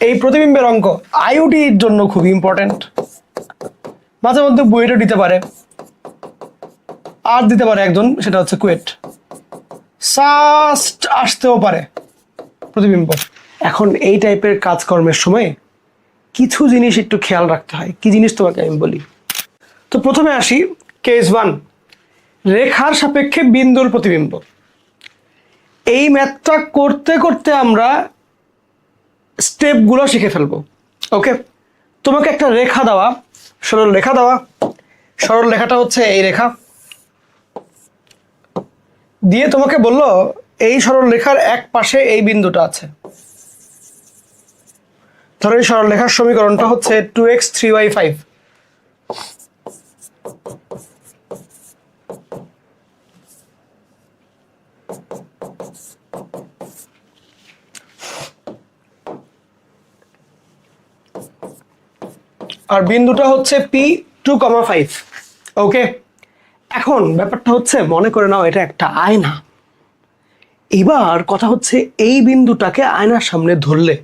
এই প্রতিবিম্বের অঙ্ক আইওটির জন্য খুব ইম্পর্ট্যান্ট মাঝে মধ্যে বুয়েটও দিতে পারে। আর দিতে পারে একজন, সেটা হচ্ছে কুয়েট। সাস্ট আসতেও পারে প্রতিবিম্ব। এখন এই টাইপের কাজকর্মের সময় কিছু জিনিস একটু খেয়াল রাখতে হয়। কি জিনিস তোমাকে আমি বলি? তো প্রথমে আসি কেস ওয়ান রেখার সাপেক্ষে বিন্দুর প্রতিবিম্ব। এই ম্যাথটা করতে করতে আমরা স্টেপগুলো শিখে ফেলব। ওকে তোমাকে একটা রেখা দেওয়া। সরল রেখা দেওয়া। সরল রেখাটা হচ্ছে এই রেখা। দিয়ে তোমাকে বলল, এই সরল রেখার এক পাশে এই বিন্দুটা আছে। ধরো এই সরল রেখার সমীকরণটা হচ্ছে two x three y five আর বিন্দুটা হচ্ছে P two comma five okay এখন ব্যাপারটা হচ্ছে, মনে করে নাও, এটা একটা আয়না। এবার কথা হচ্ছে, এই বিন্দুটাকে আয়নার সামনে ধরলে,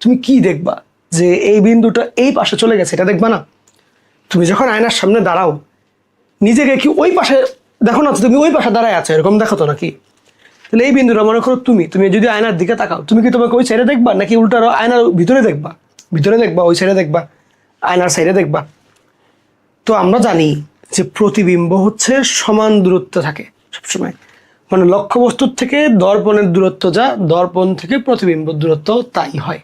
তুমি কি দেখবা? যে এই বিন্দুটা এই পাশে চলে গেছে, এটা দেখবা না? তুমি যখন আয়নার সামনে দাঁড়াও, নিজেকে কি ওই পাশে, দেখো না তুমি ওই পাশে দাঁড়ায় আছো, এরকম দেখো তো নাকি? তাহলে এই বিন্দুটা মনে করো তুমি তুমি যদি আয়নার দিকে তাকাও, তুমি কি তোমাকে ওই সাইডে দেখবা, নাকি উল্টা আরও আয়নার ভিতরে দেখবা? ভিতরে দেখবা, ওই সাইডে দেখবা। আয়নার সাইডে দেখবা। তো আমরা জানি যে প্রতিবিম্ব হচ্ছে সমান দূরত্ব থাকে সবসময়। মানে লক্ষ্যবস্তুর থেকে দর্পণের দূরত্ব যা, দর্পণ থেকে প্রতিবিম্ব দূরত্ব তাই হয়।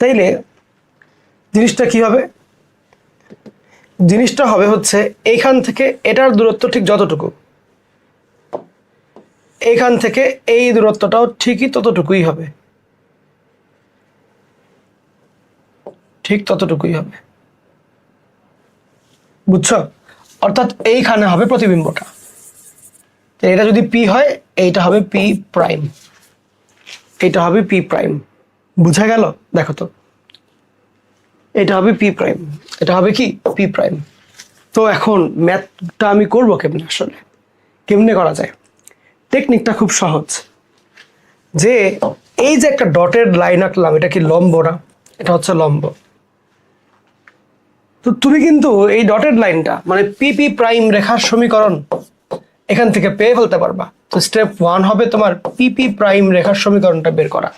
তাইলে জিনিসটা কি হবে? জিনিসটা হবে হচ্ছে এইখান থেকে এটার দূরত্ব ঠিক যতটুকু। এইখান থেকে এই দূরত্বটাও ঠিকই ততটুকুই হবে। ঠিক ততটুকুই হবে। বুঝছ? অর্থাৎ এইখানে হবে প্রতিবিম্বটা। এটা যদি পি হয়, এইটা হবে পি প্রাইম এটা হবে পি প্রাইম বুঝা গেল? দেখো তো। এটা হবে পি প্রাইম এটা হবে কি? পি প্রাইম তো এখন ম্যাথটা আমি করব কেমনে আসলে? কেমনে করা যায়? টেকনিকটা খুব সহজ। যে এই যে একটা ডটেড লাইন আঁকলাম, এটা কি লম্ব না? এটা হচ্ছে লম্ব। তো তুমি কিন্তু এই ডটেড লাইনটা মানে পিপি প্রাইম রেখার সমীকরণ, এখান থেকে পেয়ে ফেলতে পারবা। তো স্টেপ ওয়ান হবে তোমার পিপি প্রাইম রেখার সমীকরণটা বের করা।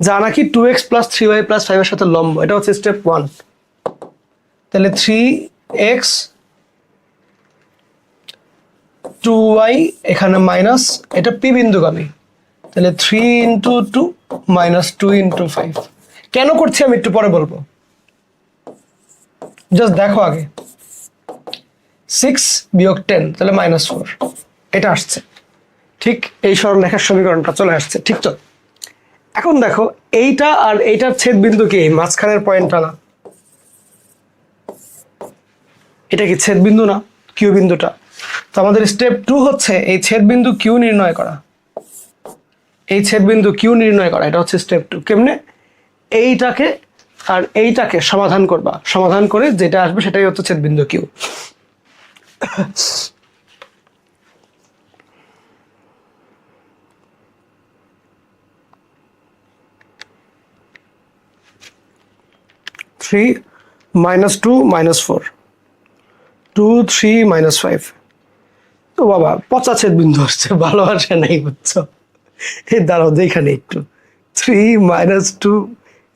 যা নাকি two x plus three y plus ফাইভের সাথে লম্ব, এটা হচ্ছে স্টেপ ওয়ান তাহলে থ্রি এক্স টু ওয়াই এখানে মাইনাস এটা পি বিন্দুগামী। তাহলে three into two minus two into five কেন করছি আমি একটু পরে বলব? জাস্ট দেখো আগে। সিক্স বিয়োগ টেন তাহলে মাইনাস ফোর এটা আসছে। ঠিক এই সরলরেখার সমীকরণটা চলে আসছে। ঠিক তো? এখন দেখো, এইটা আর এইটার ছেদ বিন্দু কি? মাঝখানের পয়েন্টটা না। এটা কি ছেদ বিন্দু না? কিউ বিন্দুটা। তো আমাদের স্টেপ টু হচ্ছে এই ছেদ বিন্দু কিউ নির্ণয় করা। এই ছেদ বিন্দু কিউ নির্ণয় করা, এটা হচ্ছে স্টেপ টু কেমনে? এইটাকে আর এইটাকে সমাধান করবা। সমাধান করে যেটা আসবে সেটাই হচ্ছে ছেদ বিন্দু Q three minus two minus four two three minus five তো বাবা, পচা ছেদ বিন্দু আসছে ভালো আসে নাই বুঝছ? এই দাঁড়াও যেখানে একটু। থ্রি মাইনাস টু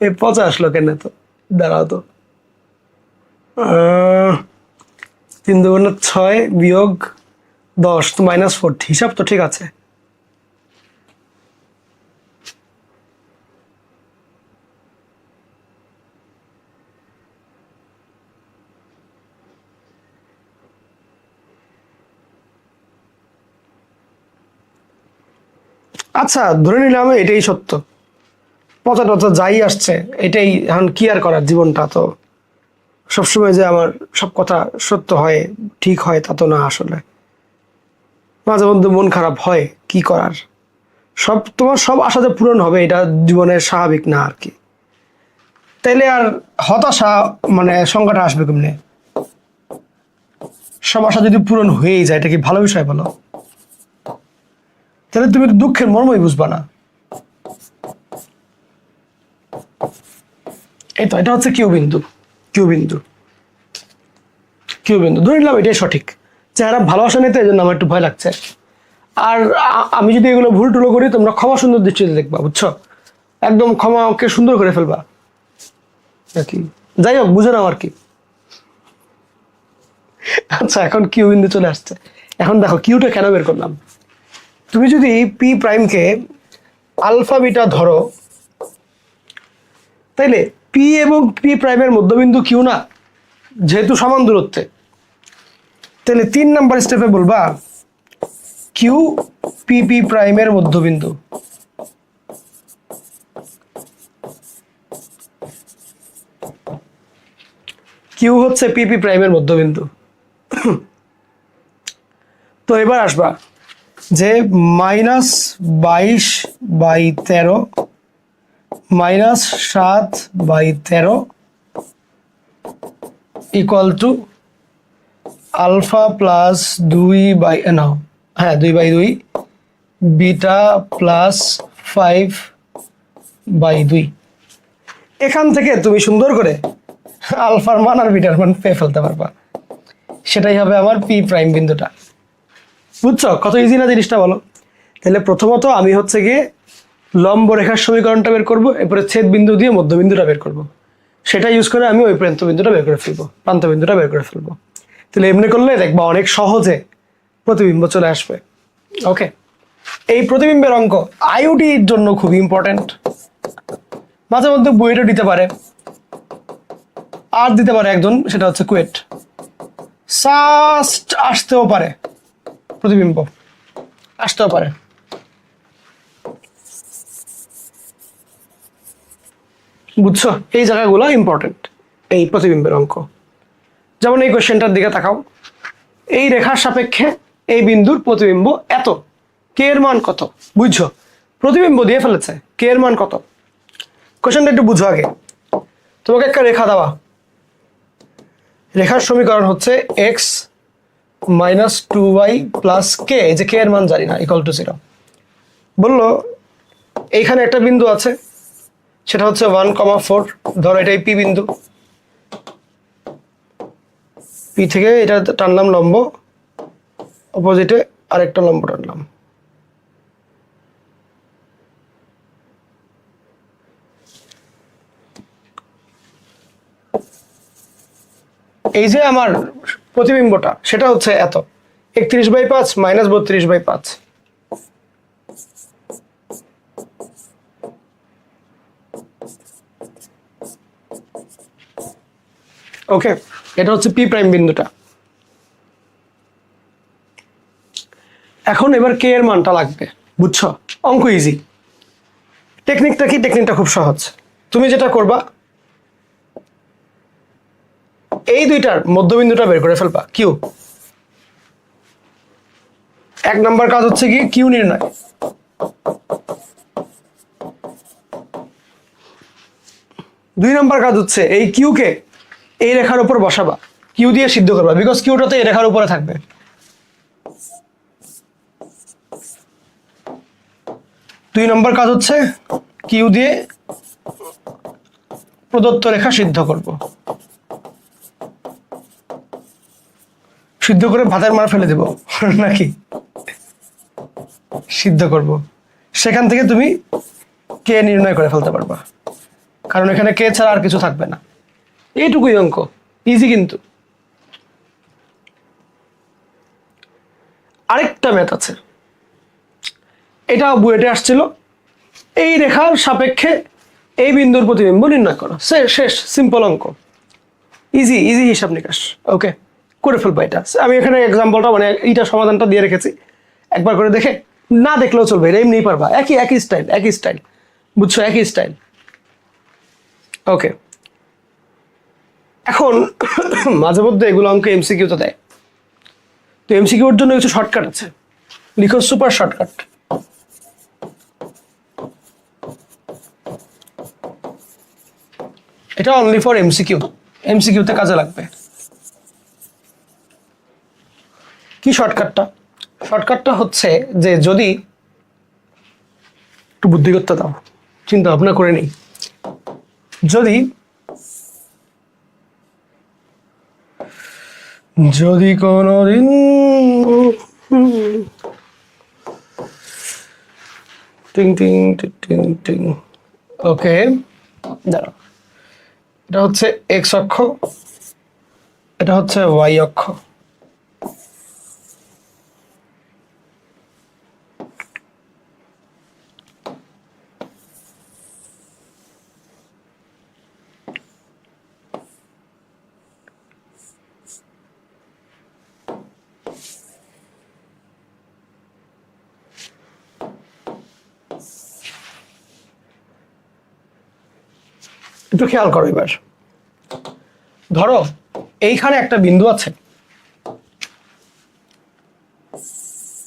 এ, পচা আসলো কেন তো দাঁড়াও তো। তিন দুগুণে ছয় বিয়োগ দশ মাইনাস ফোর হিসাব তো ঠিক আছে। আচ্ছা ধরে নিলাম এটাই সত্য। পচা টচা যাই আসছে, এটাই এখন কি আর করার জীবনটা তো। সবসময় যে আমার সব কথা সত্য হয়, ঠিক হয়, তা তো না আসলে। মাঝে মধ্যে মন খারাপ হয়, কি করার? সব, তোমার সব আশা যে পূরণ হবে, এটা জীবনের স্বাভাবিক না আর কি। তাইলে আর হতাশা মানে সংখ্যাটা আসবে কেমনে? সব আশা যদি পূরণ হয়েই যায়, এটা কি ভালো বিষয় বলো? তাহলে তুমি দুঃখের মর্মই বুঝবা না। এই তো এটা হচ্ছে কিউ বিন্দু কিউ বিন্দু কিউ বিন্দু। ধরে নিলাম এটাই সঠিক। চেহারা ভালোবাসা নিতে এই জন্য আমার একটু ভয় লাগছে। আর আমি যদি এগুলো ভুল টুলো করি, তোমরা ক্ষমা সুন্দর দৃষ্টিতে দেখবা, বুঝছ? একদম ক্ষমাকে সুন্দর করে ফেলবা। নাকি? যাই হোক, বুঝে নাও আর কি। আচ্ছা এখন কিউ বিন্দু চলে আসছে। এখন দেখো, কিউটা কেন বের করলাম? তুমি যদি পি প্রাইমকে আলফা বিটা ধরো, তাইলে পি এবং পি প্রাইমের মধ্যবিন্দু কিউ না, যেহেতু সমান দূরত্বে। তাহলে তিন নাম্বার স্টেপে বলবা কিউ পি পি প্রাইমের মধ্যবিন্দু। কিউ হচ্ছে পি পি প্রাইমের মধ্যবিন্দু। তো এবার আসবা, যে মাইনাস বাইশ বাই তেরো মাইনাস সাত বাই তেরো ইকুয়াল টু আলফা প্লাস দুই বাই না হ্যাঁ দুই বাই দুই বিটা প্লাস ফাইভ বাই দুই। এখান থেকে তুমি সুন্দর করে আলফার মান আর বিটার মান পেয়ে ফেলতে পারবা। সেটাই হবে আমার পি প্রাইম বিন্দুটা। বুঝছ? কত ইজি না জিনিসটা বলো? তাহলে প্রথমত আমি হচ্ছে গিয়ে লম্ব রেখার সমীকরণটা বের করব, এরপরে ছেদ বিন্দু দিয়ে মধ্যবিন্দুটা বের করব। সেটা ইউজ করে আমি ওই প্রান্ত বিন্দুটা বের করে ফেলব, প্রান্ত বিন্দুটা বের করে ফেলব। তাহলে এমনি করলে দেখবা অনেক সহজে প্রতিবিম্ব চলে আসবে। ওকে এই প্রতিবিম্বের অঙ্ক আইওটির জন্য খুব ইম্পর্টেন্ট মাঝে মধ্যে বুয়েটও দিতে পারে। আর দিতে পারে একজন, সেটা হচ্ছে কুয়েট। সাস্ট আসতেও পারে প্রতিবিম্ব। আসতেও পারে। বুঝছ? এই জায়গাগুলো ইম্পর্টেন্ট এই প্রতিবিম্বের অঙ্ক। যেমন এই কোশ্চেনটার দিকে তাকাও। এই রেখার সাপেক্ষে এই বিন্দুর প্রতিবিম্ব এত। কে এর মান কত? বুঝছ? প্রতিবিম্ব দিয়ে ফেলেছে। কে এর মান কত? কোশ্চেনটা একটু বুঝো আগে। তোমাকে একটা রেখা দেওয়া। রেখার সমীকরণ হচ্ছে x minus two y plus k যে কে এর মান জানি না ইকুয়াল টু জিরো বলল, এইখানে একটা বিন্দু আছে সেটা হচ্ছে ওয়ান কমা ফোর ধরো এটাই পি বিন্দু। পি থেকে এটা টানলাম লম্ব। অপোজিটে আরেকটা লম্ব টানলাম। এই যে আমার প্রতিবিম্বটা, সেটা হচ্ছে এত। একত্রিশ বাই পাঁচ মাইনাস বত্রিশ বাই পাঁচ। ওকে এটা হচ্ছে পি প্রাইম বিন্দুটা। এখন এবার কে এর মানটা লাগবে, বুঝছ? অঙ্ক ইজি টেকনিকটা কি? টেকনিকটা খুব সহজ। তুমি যেটা করবা, এই দুইটার মধ্যবিন্দুটা বের করে ফেলবা কিউ এক নাম্বার কাজ হচ্ছে কি কিউ নির্ণয়। দুই নাম্বার কাজ হচ্ছে এই কিউকে এই রেখার উপর বসাবা। কিউ দিয়ে সিদ্ধ করবা বিকজ কিউটা তো এই রেখার উপরে থাকবে। দুই নম্বর কাজ হচ্ছে কিউ দিয়ে প্রদত্ত রেখা সিদ্ধ করব। সিদ্ধ করে ভাতের মার ফেলে দেব, নাকি? সিদ্ধ করব। সেখান থেকে তুমি কে নির্ণয় করে ফেলতে পারবা। কারণ এখানে কে ছাড়া আর কিছু থাকবে না। এইটুকুই অঙ্ক। ইজি কিন্তু। আরেকটা ম্যাথ আছে। এটা বুয়েটে আসছিল। এই রেখার সাপেক্ষে এই বিন্দুর প্রতিবিম্ব নির্ণয় করো। শেষ সিম্পল অঙ্ক। ইজি ইজি হিসাব নিকাশ। ওকে করে ফেলব এটা। আমি এখানে এক্সাম্পলটা মানে এইটা সমাধানটা দিয়ে রেখেছি। একবার করে দেখে। না দেখলেও চলবে, এটা এমনিই পারবা। একই একই স্টাইল একই স্টাইল বুঝছ? একই স্টাইল ওকে এখন মাঝে মধ্যে এগুলো অঙ্ক এমসিকিউতে দেয়। তো এমসিকিউর জন্য কিছু শর্টকাট আছে। লিখো সুপার শর্টকাট এটা অনলি ফর এমসিকিউ এমসিকিউতে কাজে লাগবে। কি শর্টকাটটা শর্টকাটটা হচ্ছে যে যদি একটু বুদ্ধি করতে দাও। চিন্তা ভাবনা করে নেই। যদি যদি কোনোদিন টিং টিং টিং টিং ওকে, দাঁড়াও। এটা হচ্ছে এক্স অক্ষ, এটা হচ্ছে ওয়াই অক্ষ। একটু খেয়াল করো এবার। ধরো, এইখানে একটা বিন্দু আছে।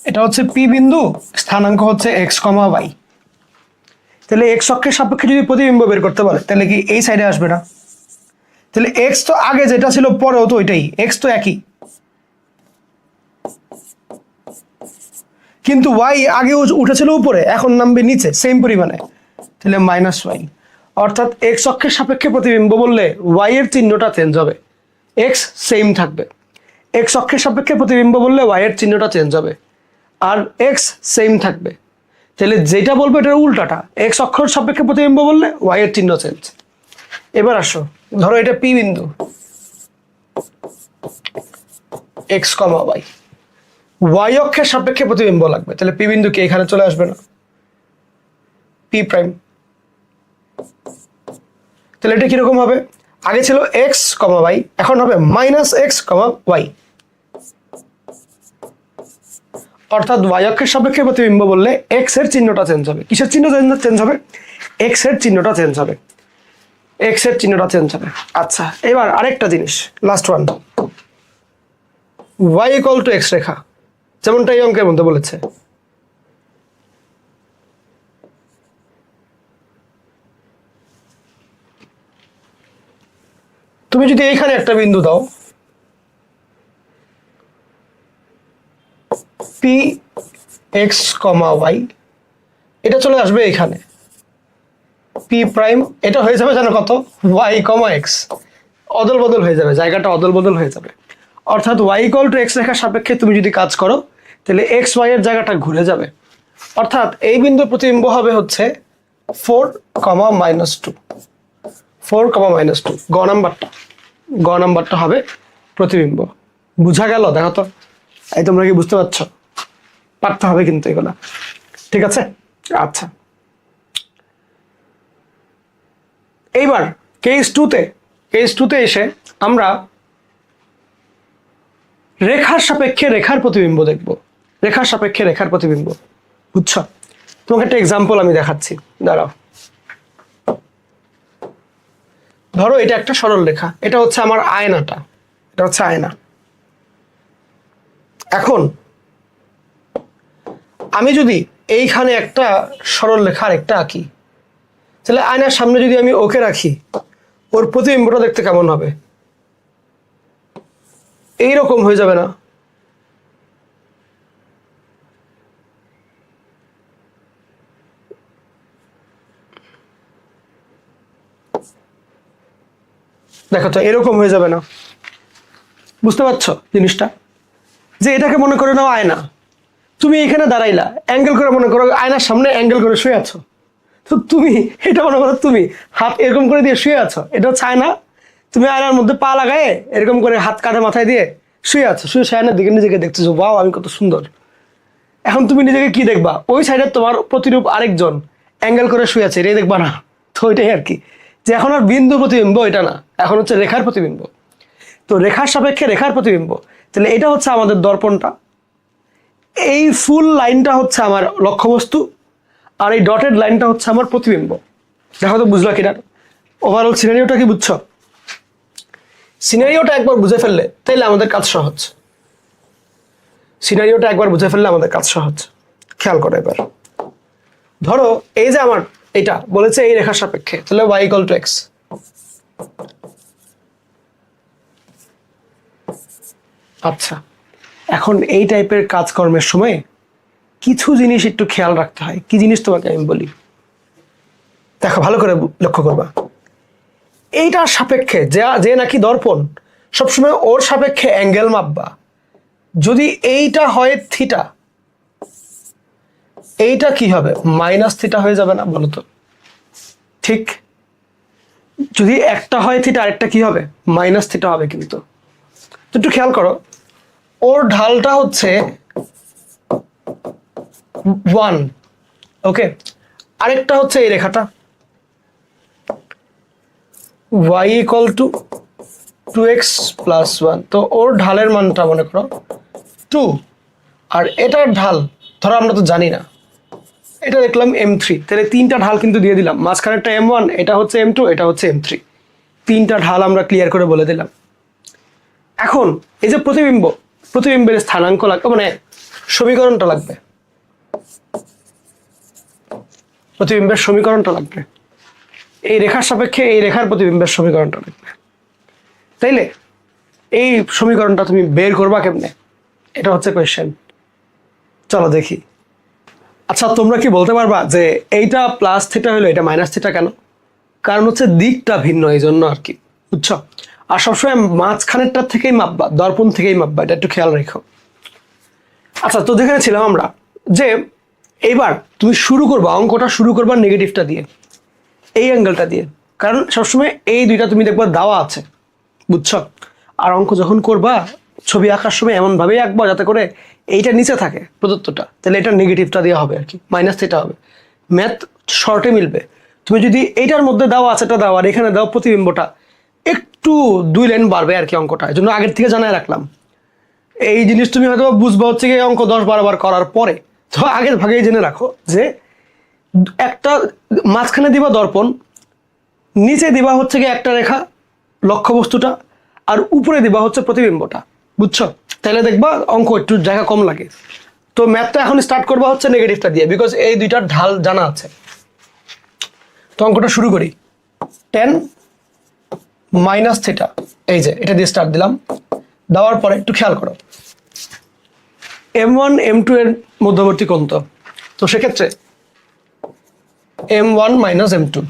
এটা হচ্ছে পি বিন্দু, স্থানাঙ্ক হচ্ছে এক্স কমা ওয়াই। তাহলে এক্স অক্ষের সাপেক্ষে যদি প্রতিবিম্ব বের করতে পারে, তাহলে কি এই সাইডে আসবে না? তাহলে এক্স তো আগে যেটা ছিল পরেও তো ওইটাই, এক্স তো একই। কিন্তু ওয়াই আগে উঠেছিল উপরে, এখন নামবে নিচে সেম পরিমাণে। তাহলে মাইনাস ওয়াই। অর্থাৎ এক্স অক্ষের সাপেক্ষে প্রতিবিম্ব বললে ওয়াই এর চিহ্নটা চেঞ্জ হবে। এক্স সেম থাকবে। এক্স অক্ষের সাপেক্ষে প্রতিবিম্ব বললে ওয়াই এর চিহ্নটা চেঞ্জ হবে। আর এক্স সেম থাকবে। তাহলে যেটা বলব এটার উল্টাটা। এক্স অক্ষর সাপেক্ষে প্রতিবিম্ব বললে ওয়াই এর চিহ্ন চেঞ্জ এবার আসো। ধরো এটা পি বিন্দু। এক্স কমা ওয়াই ওয়াই অক্ষের সাপেক্ষে প্রতিবিম্ব লাগবে। তাহলে পি বিন্দু কি এখানে চলে আসবে না? পি প্রাইম তাহলে এটা কীরকম হবে? আগে ছিল এক্স কমা ওয়াই এখন হবে মাইনাস এক্স কমা ওয়াই অর্থাৎ ওয়াই অক্ষের সাপেক্ষে প্রতিবিম্ব বললে এক্সের চিহ্নটা চেঞ্জ হবে। কিসের চিহ্ন চেঞ্জ হবে? এক্সের চিহ্নটা চেঞ্জ হবে। এক্সের চিহ্নটা চেঞ্জ হবে। আচ্ছা এবার আরেকটা জিনিস last one y equal to x রেখা, যেমনটা এই অঙ্কের মধ্যে বলেছে। তুমি যদি এইখানে একটা বিন্দু দাও পি এক্স কমা ওয়াই এটা চলে আসবে এখানে পি প্রাইম, এটা হয়ে যাবে জানো কত? ওয়াই কমা এক্স অদল বদল হয়ে যাবে, জায়গাটা অদল বদল হয়ে যাবে। অর্থাৎ ওয়াই ইকল টু এক্স রেখার সাপেক্ষে তুমি যদি কাজ করো, তাহলে এক্স ওয়াই এর জায়গাটা ঘুরে যাবে। অর্থাৎ এই বিন্দুর প্রতিবিম্ব হবে হচ্ছে four comma minus two four comma minus two. গ নাম্বারটা। গ নাম্বারটা হবে প্রতিবিম্ব। বুঝা গেল? দেখো তো। এই তোমরা কি বুঝতে পারছ? পারতে হবে কিন্তু এগুলা। ঠিক আছে? আচ্ছা। এইবার কেস টুতে কেস টুতে এসে আমরা রেখার সাপেক্ষে রেখার প্রতিবিম্ব দেখব। রেখার সাপেক্ষে রেখার প্রতিবিম্ব। বুঝছ? তোমাকে একটা এক্সাম্পল আমি দেখাচ্ছি। দাঁড়াও। ধরো এটা একটা সরল রেখা। এটা হচ্ছে আমার আয়নাটা। এটা হচ্ছে আয়না। এখন আমি যদি এইখানে একটা সরল রেখা আরেকটা আঁকি, তাহলে আয়নার সামনে যদি আমি ওকে রাখি, ওর প্রতিবিম্বটা দেখতে কেমন হবে? এইরকম হয়ে যাবে না। দেখো তো, এরকম হয়ে যাবে না। বুঝতে পারছ জিনিসটা? যে এটাকে মনে করে নাও আয়না। তুমি এখানে দাঁড়াইলা, অ্যাঙ্গেল করে মনে করো আয়নার সামনে অ্যাঙ্গেল করে শুয়ে আছো। তো তুমি, এটা মনে করো তুমি, হাত এরকম করে দিয়ে শুয়ে আছো। এটা হচ্ছে আয়না। তুমি আয়নার মধ্যে পা লাগায়ে এরকম করে হাত কাঁধে মাথায় দিয়ে শুয়ে আছো। শুয়ে আয়নার দিকে নিজেকে দেখতেছো বাও আমি কত সুন্দর। এখন তুমি নিজেকে কি দেখবা? ওই সাইডে তোমার প্রতিরূপ আরেকজন অ্যাঙ্গেল করে শুয়ে আছে, এটাই দেখবা না। তো ওইটাই আর কি। যে এখন আর বিন্দু প্রতিবিম্ব এটা না। এখন হচ্ছে রেখার প্রতিবিম্ব। তো রেখার সাপেক্ষে রেখার প্রতিবিম্ব। তাহলে এটা হচ্ছে আমাদের দর্পণটা। এই ফুল লাইনটা হচ্ছে আমার লক্ষ্যবস্তু আর এই ডটেড লাইনটা হচ্ছে আমার প্রতিবিম্ব। দেখো তো, বুঝলা কিনা? ওভারঅল সিনারিওটা কি বুঝছ? সিনারিওটা একবার বুঝে ফেললে তাইলে আমাদের কাজ সহজ। সিনারিওটা একবার বুঝে ফেললে আমাদের কাজ সহজ। খেয়াল করো এবার। ধরো, এই যে আমার এটা বলেছে এই রেখার সাপেক্ষে। তাহলে ওয়াই ইকল টু এক্স আচ্ছা এখন এই টাইপের কাজকর্মের সময় কিছু জিনিস একটু খেয়াল রাখতে হয়। কি জিনিস তোমাকে আমি বলি? দেখো, ভালো করে লক্ষ্য করবা। এইটার সাপেক্ষে, যে যে নাকি দর্পণ, সবসময় ওর সাপেক্ষে অ্যাঙ্গেল মাপবা। যদি এইটা হয় থিটা এইটা কি হবে? মাইনাস থিটা হয়ে যাবে না বলতো? ঠিক? যদি একটা হয় থিটা, আরেকটা কি হবে? মাইনাস থিটা হবে কিন্তু। তো একটু খেয়াল করো। ওর ঢালটা হচ্ছে ওয়ান। ওকে? আরেকটা হচ্ছে এই রেখাটা। Y equal to two x plus one. তো ওর ঢালের মানটা মনে করো টু। আর এটার ঢাল, ধরো আমরা তো জানি না। এটা দেখলাম এম থ্রি তাহলে তিনটা ঢাল কিন্তু দিয়ে দিলাম। মাঝখানে একটা এম ওয়ান এটা হচ্ছে এম টু এটা হচ্ছে এম থ্রি তিনটা ঢাল আমরা ক্লিয়ার করে বলে দিলাম। এখন এই যে প্রতিবিম্ব, প্রতিবিম্বের স্থানাঙ্ক লাগবে মানে সমীকরণটা লাগবে। প্রতিবিম্বের সমীকরণটা লাগবে। এই রেখার সাপেক্ষে এই রেখার প্রতিবিম্বের সমীকরণটা লাগবে। তাইলে এই সমীকরণটা তুমি বের করবা কেমনে? এটা হচ্ছে কোয়েশ্চেন চলো দেখি। আচ্ছা তোমরা কি বলতে পারবা যে এইটা প্লাস থিটা হলো, এটা মাইনাস থিটা কেন? কারণ হচ্ছে দিকটা ভিন্ন এই জন্য আর কি, বুঝছ? আর সবসময় মাঝখানেরটার থেকেই মাপবা, দর্পণ থেকেই মাপবা, এটা একটু খেয়াল রেখো। আচ্ছা তো দেখে ছিলাম আমরা যে এইবার তুমি শুরু করবা, অঙ্কটা শুরু করবা নেগেটিভটা দিয়ে, এই অ্যাঙ্গেলটা দিয়ে। কারণ সবসময় এই দুইটা তুমি দেখবা দেওয়া আছে, বুঝছ? আর অঙ্ক যখন করবা ছবি আঁকার সময় এমনভাবেই আঁকবা যাতে করে এইটা নিচে থাকে প্রদত্তটা। তাহলে এটা নেগেটিভটা দেওয়া হবে আর কি মাইনাস থিটা হবে। ম্যাথ শর্টে মিলবে। তুমি যদি এইটার মধ্যে দাও, আছে এটা দাও, আর এখানে দাও প্রতিবিম্বটা, একটু দুই লাইন বাড়বে আর কি অঙ্কটা। এই জন্য আগের থেকে জানাই রাখলাম। এই জিনিস তুমি হয়তো বুঝবা হচ্ছে কি অঙ্ক দশ বারো বার করার পরে। তো আগের ভাগেই জেনে রাখো যে একটা মাঝখানে দিবা দর্পণ, নিচে দিবা হচ্ছে কি একটা রেখা, লক্ষ্যবস্তুটা, আর উপরে দিবা হচ্ছে প্রতিবিম্বটা। বুঝছ? তাহলে দেখবা অঙ্ক একটু জায়গা কম লাগে। তো ম্যাথটা এখন স্টার্ট করবা হচ্ছে নেগেটিভটা দিয়ে বিকজ এই দুইটার ঢাল জানা আছে। তো অঙ্কটা শুরু করি। টেন মাইনাস থিটা এই যে, এটা দিয়ে স্টার্ট দিলাম। দেওয়ার পরে একটু খেয়াল করো। এম ওয়ান এম টু এর মধ্যবর্তী তো? তো সেক্ষেত্রে m one minus m two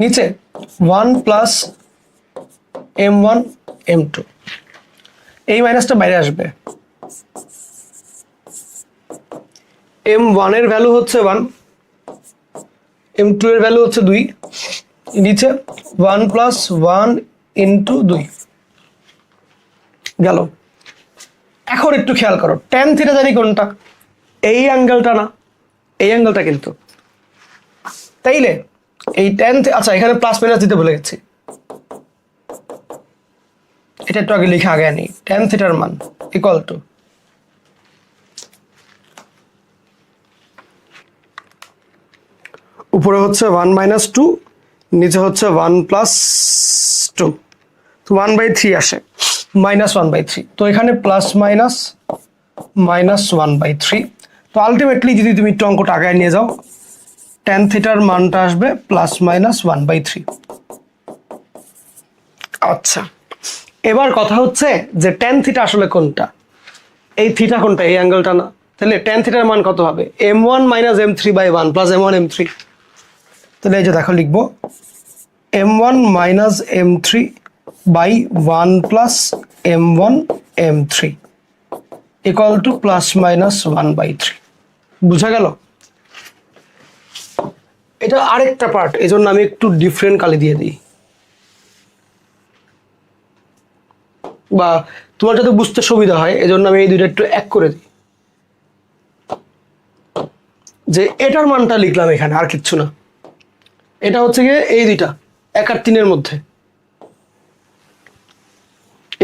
নিচে one plus m one, m two. এই মাইনাসটা বাইরে আসবে। এম ওয়ানের ভ্যালু হচ্ছে ওয়ান এম টু এর ভ্যালু হচ্ছে দুই। নিচে ওয়ান প্লাস ওয়ান ইন্টু দুই। গেল। এখন একটু খেয়াল করো টেন থিটা জানি কোনটা? এই অ্যাঙ্গেলটা না, এই অ্যাঙ্গেলটা কিন্তু। তাইলে এই টেন আচ্ছা এখানে প্লাস মাইনাস দিতে ভুলে গেছি। এটা একটু আগে লিখে আগে আনি। টেন থিটার মান ইকুয়াল টু উপরে হচ্ছে ওয়ান মাইনাস টু নিচে হচ্ছে ওয়ান প্লাস টু তো ওয়ান বাই থ্রি আসে। মাইনাস ওয়ান বাই থ্রি তো এখানে plus minus minus one by three তো আলটিমেটলি যদি তুমি একটু অঙ্কটা আগায় নিয়ে যাও টেন থিটার মানটা আসবে plus minus one by three আচ্ছা এবার কথা হচ্ছে যে টেন থিটা আসলে কোনটা? এই থিটা কোনটা? এই অ্যাঙ্গেলটা না। তাহলে টেন থিটার মান কত হবে? M one minus m three by one plus m one m three তাহলে এই যে দেখো লিখব m one minus m three by one plus m one m three equal to plus minus one by three বুঝা গেল? এটা আরেকটা part এই জন্য আমি একটু ডিফারেন্ট কালি দিয়ে দিই। বা তোমার যাতে বুঝতে সুবিধা হয় এই জন্য আমি এই দুইটা একটু এক করে দিই। যে এটার মানটা লিখলাম এখানে, আর কিচ্ছু না। এটা হচ্ছে গিয়ে এই দুইটা, এক আর তিনের মধ্যে।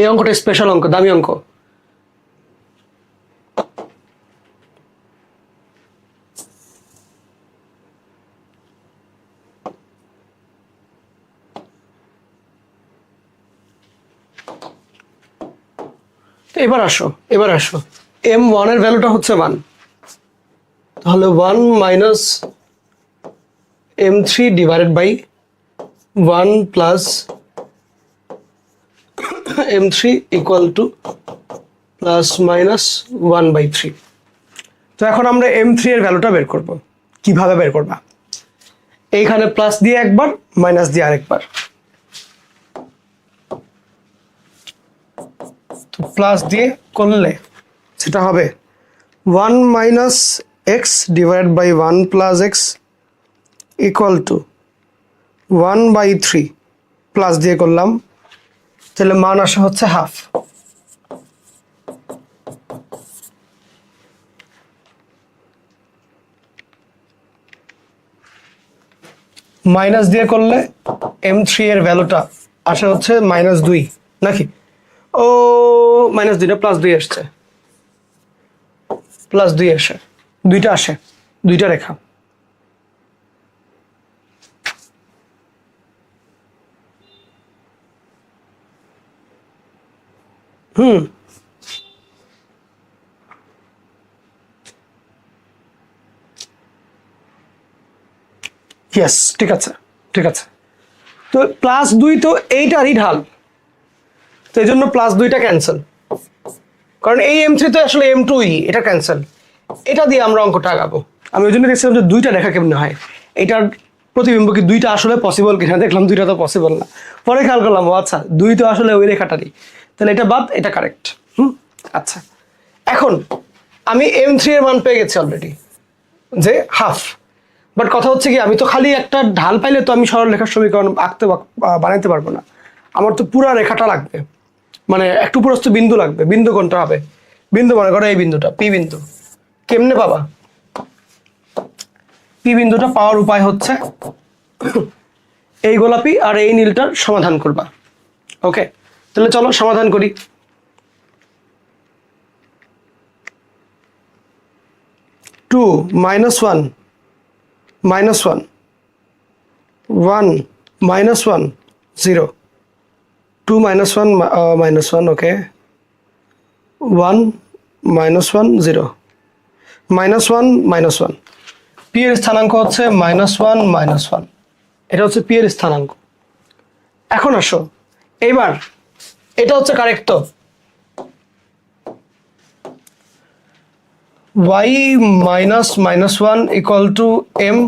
এই অঙ্কটা স্পেশাল অঙ্ক, দামি অঙ্ক। এবার আসো এবার আসো। এম ওয়ানের ভ্যালুটা হচ্ছে ওয়ান তাহলে one minus m three divided by one plus m three equal to plus minus one by three তো এখন আমরা এম থ্রি এর ভ্যালুটা বের করব। কীভাবে বের করবা? এইখানে প্লাস দিয়ে একবার মাইনাস দিয়ে আরেকবার। তো প্লাস দিয়ে করলে সেটা হবে one minus x divide by one plus x equal to one by three plus দিয়ে করলাম। তাহলে মান আসা হচ্ছে হাফ মাইনাস দিয়ে করলে এম থ্রি এর ভ্যালুটা আসে হচ্ছে মাইনাস দুই, নাকি? ও মাইনাস দুইটা প্লাস দুই আসছে। প্লাস দুই আসে। দুইটা আসে। দুইটা রেখা। হুম। ইয়েস ঠিক আছে ঠিক আছে। তো প্লাস দুই তো এইটারই ঢাল। তো এই জন্য প্লাস দুইটা ক্যান্সেল কারণ এই এম থ্রি তো আসলে এম টুই এটা ক্যান্সেল এটা দিয়ে আমরা অঙ্কটা আগাবো। আমি ওই জন্য দেখছিলাম যে দুইটা রেখা কেমনে হয়। এটার প্রতিবিম্ব কি দুইটা আসলে পসিবল কিনা? দেখলাম দুইটা তো পসিবল না। পরে খেয়াল করলাম, ও আচ্ছা দুই তো আসলে ওই রেখাটারই তাহলে এটা বাদ, এটা কারেক্ট হুম? আচ্ছা। এখন, আমি এম থ্রি এর মান পেয়ে গেছি অলরেডি যে হাফ বাট কথা হচ্ছে কি, আমি তো খালি একটা ঢাল পাইলে তো আমি সরল রেখার সমীকরণ আঁকতে বানাইতে পারব না। আমার তো পুরা রেখাটা লাগবে। মানে একটু পুরস্ত বিন্দু লাগবে, বিন্দু কোনটা হবে? বিন্দু মনে করো এই বিন্দুটা, পি বিন্দু। কেমনে পাবা? পি বিন্দুটা পাওয়ার উপায় হচ্ছে এই গোলাপি আর এই নীলটার সমাধান করবা। ওকে তাহলে চলো সমাধান করি। Two minus one minus one one minus one zero two minus one minus one okay one minus one zero minus one minus one P এর স্থানাঙ্ক হচ্ছে মাইনাস ওয়ান মাইনাস ওয়ান এটা হচ্ছে পি এর স্থানাঙ্ক। এখন আসো। এইবার, এটা হচ্ছে কারেক্ট তো y minus minus 1 equal to m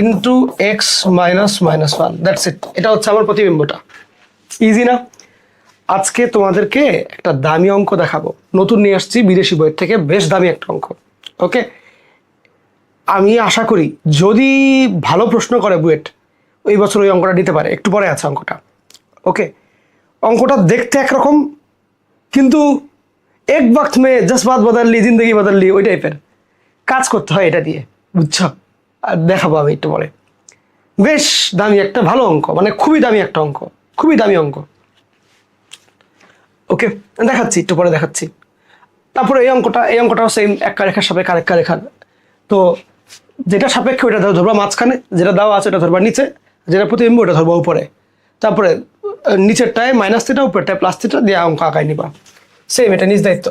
into x minus minus 1 that's it এটা হচ্ছে আমার প্রতিবিম্বটা। ইজি না? আজকে তোমাদেরকে একটা দামি অঙ্ক দেখাবো। নতুন নিয়ে আসছি বিদেশি বইয়ের থেকে, বেশ দামি একটা অঙ্ক, ওকে? আমি আশা করি যদি ভালো প্রশ্ন করে বুয়েট, ওই বছর ওই অঙ্কটা নিতে পারে, একটু পরে আছে অঙ্কটা, ওকে? অঙ্কটা দেখতে একরকম, কিন্তু এক বাক্স মেয়ে জাস্ট বাদ বদললি, জিন্দগি বদললি, ওই টাইপের। কাজ করতে হয় এটা দিয়ে, বুঝছ? আর দেখাবো আমি একটু পরে। বেশ দামি একটা, ভালো অঙ্ক মানে খুবই দামি একটা অঙ্ক, খুবই দামি অঙ্ক। ওকে দেখাচ্ছি, একটু পরে দেখাচ্ছি। তারপরে এই অঙ্কটা, এই অঙ্কটাও সেম এক রেখার সাপেক্ষে আরেকটা রেখার। তো যেটা সাপেক্ষে ওটা ধরবা মাঝখানে, যেটা দেওয়া আছে ওটা ধরবা নিচে, যেটা প্রতিবিম্ব ওটা ধরবা উপরে। তারপরে, নিচেরটায় মাইনাস থিটা উপরটায় প্লাস থিটা দিয়ে অঙ্ক আঁকায় নিবা। সেম এটা নিজ দায়িত্ব।